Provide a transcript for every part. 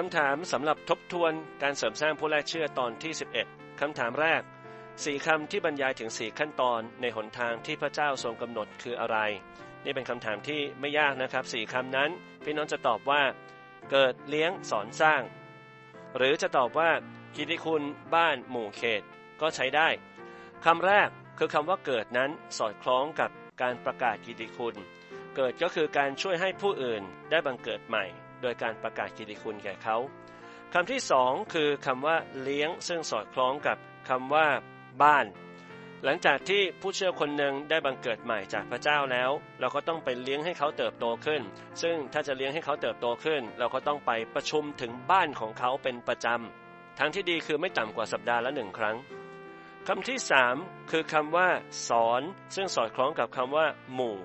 คำถามสำหรับทบทวนการเสริมสร้างผู้แรกเชื่อตอนที่ 11 คำถามแรกสี่คำที่บรรยายถึงสี่ขั้นตอนในหนทางที่พระเจ้าทรงกำหนดคืออะไร นี่เป็นคำถามที่ไม่ยากนะครับสี่คำนั้นพี่น้องจะตอบว่า เกิดเลี้ยงสอนสร้าง หรือจะตอบว่ากิติคุณบ้านหมู่เขตก็ใช้ได้คำแรกคือคำว่าเกิดนั้นสอดคล้องกับการประกาศกิติคุณ เกิดก็คือการช่วยให้ผู้อื่นได้บังเกิดใหม่ โดยการประกาศกิติคุณแก่เขาคำที่สองคือคำว่าเลี้ยงซึ่งสอดคล้องกับคำว่า บ้าน หลังจากที่ผู้เชื่อคนหนึ่งได้บังเกิดใหม่จากพระเจ้าแล้ว เราก็ต้องไปเลี้ยงให้เขาเติบโตขึ้น ซึ่งถ้าจะเลี้ยงให้เขาเติบโตขึ้น เราก็ต้องไปประชุมถึงบ้านของเขาเป็นประจำทางที่ดีคือไม่ต่ำกว่าสัปดาห์ละหนึ่งครั้งคำที่สามคือคำว่า สอน ซึ่งสอดคล้องกับคำว่า หมู่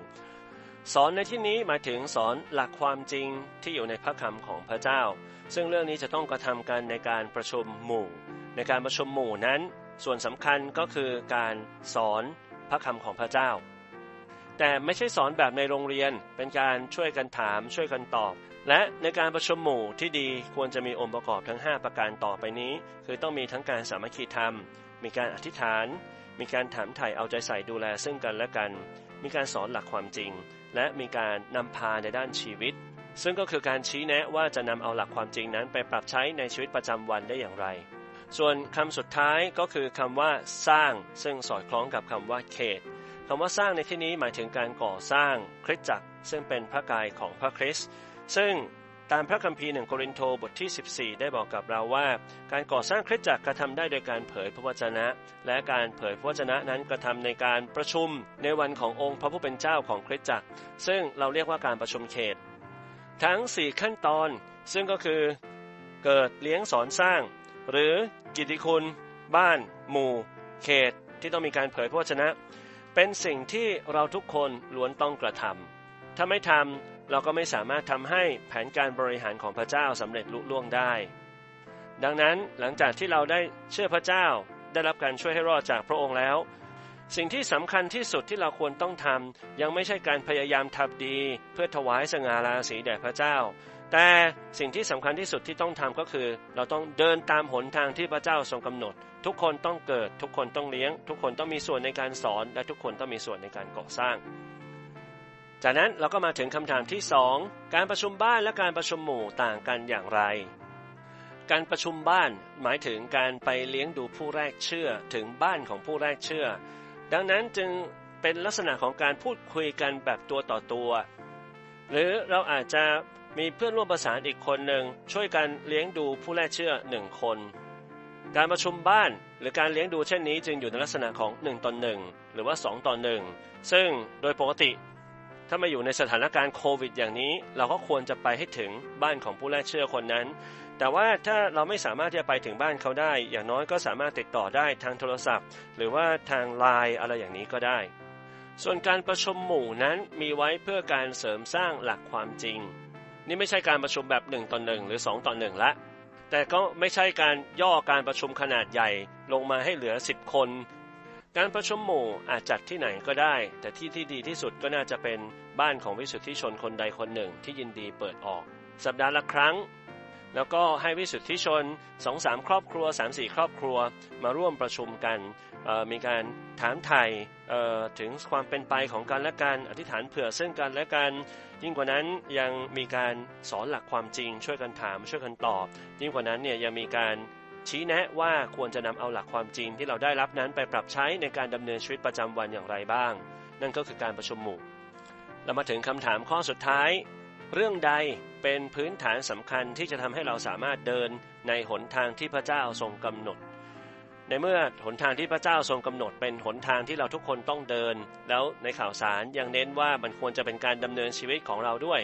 สอนในที่นี้หมายถึงสอนหลักความจริงที่อยู่ในพระคำของพระเจ้า ซึ่งเรื่องนี้จะต้องกระทำกันในการประชุมหมู่ ในการประชุมหมู่นั้น ส่วนสำคัญก็คือการสอนพระคำของพระเจ้า แต่ไม่ใช่สอนแบบในโรงเรียนเป็นการช่วยกันถามช่วยกันตอบ และในการประชุมหมู่ที่ดีควรจะมีองค์ประกอบทั้ง 5 ประการต่อไปนี้ คือต้องมีทั้งการสามัคคีธรรม มีการอธิษฐาน มีการถามไถ่เอาใจใส่ดูแลซึ่งกันและกัน มีการสอนหลักความจริง และมีการนำพาในด้านชีวิต ซึ่งก็คือการชี้แนะว่าจะนำเอาหลักความจริงนั้นไปปรับใช้ในชีวิตประจำวันได้อย่างไร ส่วนคำสุดท้ายก็คือคำว่าสร้าง ซึ่งสอดคล้องกับคำว่าเขตคำว่าสร้างในที่นี้หมายถึงการก่อสร้างคริสตจักร ซึ่งเป็นพระกายของพระคริสต์ซึ่ง ตามพระคัมภีร์หนึ่งโครินโตบทที่ 14 ได้บอกกับเราว่า การก่อสร้างคริสตจักรกระทำได้โดยการเผยพระวจนะ และการเผยพระวจนะนั้นกระทำในการประชุมในวันขององค์พระผู้เป็นเจ้าของคริสตจักร ซึ่งเราเรียกว่าการประชุมเขต ทั้ง 4 ขั้นตอน ซึ่งก็คือ เกิดเลี้ยงสอนสร้าง หรือกิติคุณ บ้าน หมู่ เขต ที่ต้องมีการเผยพระวจนะ เป็นสิ่งที่เราทุกคนล้วนต้องกระทำถ้าไม่ทำ เราก็ไม่สามารถทำให้แผนการบริหารของพระเจ้าสำเร็จลุล่วงได้ ดังนั้นหลังจากที่เราได้เชื่อพระเจ้าได้รับการช่วยให้รอดจากพระองค์แล้ว สิ่งที่สำคัญที่สุดที่เราควรต้องทำยังไม่ใช่การพยายามทำดี เพื่อถวายสง่าราศีแด่พระเจ้า แต่สิ่งที่สำคัญที่สุดที่ต้องทำก็คือ เราต้องเดินตามหนทางที่พระเจ้าทรงกำหนด ทุกคนต้องเกิด ทุกคนต้องเลี้ยง ทุกคนต้องมีส่วนในการสอน และทุกคนต้องมีส่วนในการก่อสร้าง จากนั้นเราก็มาถึงคำถามที่สองการประชุมบ้านและการประชุมหมู่ต่างกันอย่างไร การประชุมบ้านหมายถึงการไปเลี้ยงดูผู้แรกเชื่อถึงบ้านของผู้แรกเชื่อ ดังนั้นจึงเป็นลักษณะของการพูดคุยกันแบบตัวต่อตัว หรือเราอาจจะมีเพื่อนร่วมประสานอีกคนหนึ่งช่วยกันเลี้ยงดูผู้แรกเชื่อหนึ่งคน การประชุมบ้านหรือการเลี้ยงดูเช่นนี้จึงอยู่ในลักษณะของ1ต่อหนึ่งหรือว่า2ต่อหนึ่งซึ่งโดยปกติ ถ้ามาอยู่ในสถานการณ์โควิด อย่างนี้ เราก็ควรจะไปให้ถึงบ้านของผู้แรกเชื่อคนนั้น แต่ว่าถ้าเราไม่สามารถที่จะไปถึงบ้านเขาได้ อย่างน้อยก็สามารถติดต่อได้ทางโทรศัพท์ หรือว่าทางไลน์อะไรอย่างนี้ก็ได้ ส่วนการประชุมหมู่นั้นมีไว้เพื่อการเสริมสร้างหลักความจริง นี่ไม่ใช่การประชุมแบบ1ต่อ1หรือ 2ต่อ1ละแต่ก็ไม่ใช่การย่อการประชุมขนาดใหญ่ลงมาให้เหลือ 10 คน การประชุมหมู่อาจจัดที่ไหนก็ได้ แต่ที่ที่ดีที่สุดก็น่าจะเป็นบ้านของวิสุทธิชนคนใดคนหนึ่งที่ยินดีเปิดออก สัปดาห์ละครั้ง แล้วก็ให้วิสุทธิชนสองสามครอบครัวสามสี่ครอบครัวมาร่วมประชุมกันมีการถามไถ่ถึงความเป็นไปของกันและกันอธิษฐานเผื่อซึ่งกันและกัน ยิ่งกว่านั้นยังมีการสอนหลักความจริง ช่วยกันถามช่วยกันตอบ ยิ่งกว่านั้นเนี่ยยังมีการ ชี้แนะว่าควรจะนำเอาหลักความจริงที่เราได้รับนั้นไปปรับใช้ในการดำเนินชีวิตประจำวันอย่างไรบ้าง นั่นก็คือการประชุมหมู่ เรามาถึงคำถามข้อสุดท้าย เรื่องใดเป็นพื้นฐานสำคัญที่จะทำให้เราสามารถเดินในหนทางที่พระเจ้าทรงกำหนด ในเมื่อหนทางที่พระเจ้าทรงกำหนดเป็นหนทางที่เราทุกคนต้องเดิน แล้วในข่าวสารยังเน้นว่ามันควรจะเป็นการดำเนินชีวิตของเราด้วย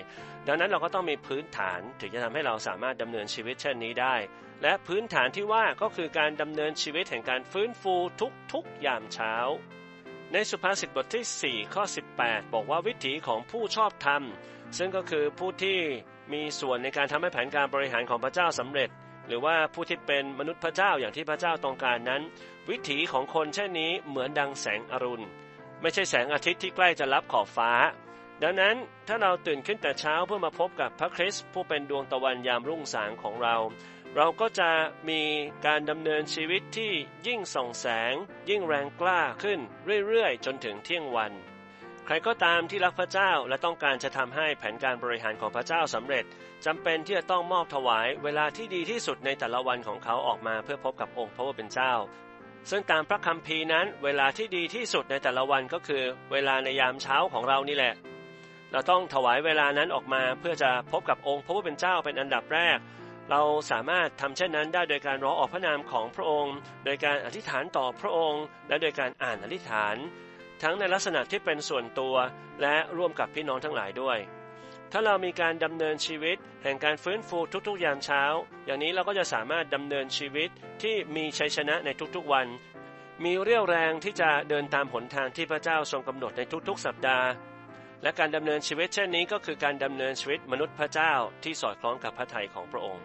ดังนั้นเราก็ต้องมีพื้นฐานถึงจะทำให้เราสามารถดำเนินชีวิตเช่นนี้ได้ และพื้นฐานที่ว่าก็คือการดำเนินชีวิตแห่งการฟื้นฟูทุกๆยามเช้า ในสุภาษิตบทที่ 4 ข้อ 18 บอกว่าวิถีของผู้ชอบธรรม ซึ่งก็คือผู้ที่มีส่วนในการทำให้แผนการบริหารของพระเจ้าสำเร็จ หรือว่าผู้ที่เป็นมนุษย์พระเจ้าอย่างที่พระเจ้าต้องการนั้น วิถีของคนเช่นนี้เหมือนดังแสงอรุณ ไม่ใช่แสงอาทิตย์ที่ใกล้จะรับขอบฟ้า ดังนั้นถ้าเราตื่นขึ้นแต่เช้าเพื่อมาพบกับพระคริสต์ผู้เป็นดวงตะวันยามรุ่งสางของเรา เราก็จะมีการดำเนินชีวิตที่ยิ่งส่องแสง ยิ่งแรงกล้าขึ้นเรื่อยๆ จนถึงเที่ยงวัน ครก็ตามที่รักพระเจ้าและต้องการจะทำให้แผนการบริหารของพระเจ้าสำเร็จจำเป็นที่จะต้องมอบถวายเวลาที่ดีที่สุดในแต่ละวันของเขาออกมาเพื่อพบกับองค์พระผู้เป็นเจ้า ซึ่งตามพระคัมภีร์นั้น เวลาที่ดีที่สุดในแต่ละวันก็คือ เวลาในยามเช้าของเรานี่แหละ เราต้องถวายเวลานั้นออกมาเพื่อจะพบกับองค์พระผู้เป็นเจ้าเป็นอันดับแรก เราสามารถทำเช่นนั้นได้โดยการร้องออกพระนามของพระองค์ โดยการอธิษฐานต่อพระองค์ และโดยการอ่านอธิษฐาน ทั้งในลักษณะที่เป็นส่วนตัวและร่วมกับพี่น้องทั้งหลายด้วย ถ้าเรามีการดำเนินชีวิต แห่งการฟื้นฟูทุกๆยามเช้า อย่างนี้เราก็จะสามารถดำเนินชีวิตที่มีชัยชนะในทุกๆวัน มีเรี่ยวแรงที่จะเดินตามหนทางที่พระเจ้าทรงกำหนดในทุกๆ สัปดาห์ และการดำเนินชีวิตเช่นนี้ก็คือการดำเนินชีวิตมนุษย์พระเจ้าที่สอดคล้องกับพระทัยของพระองค์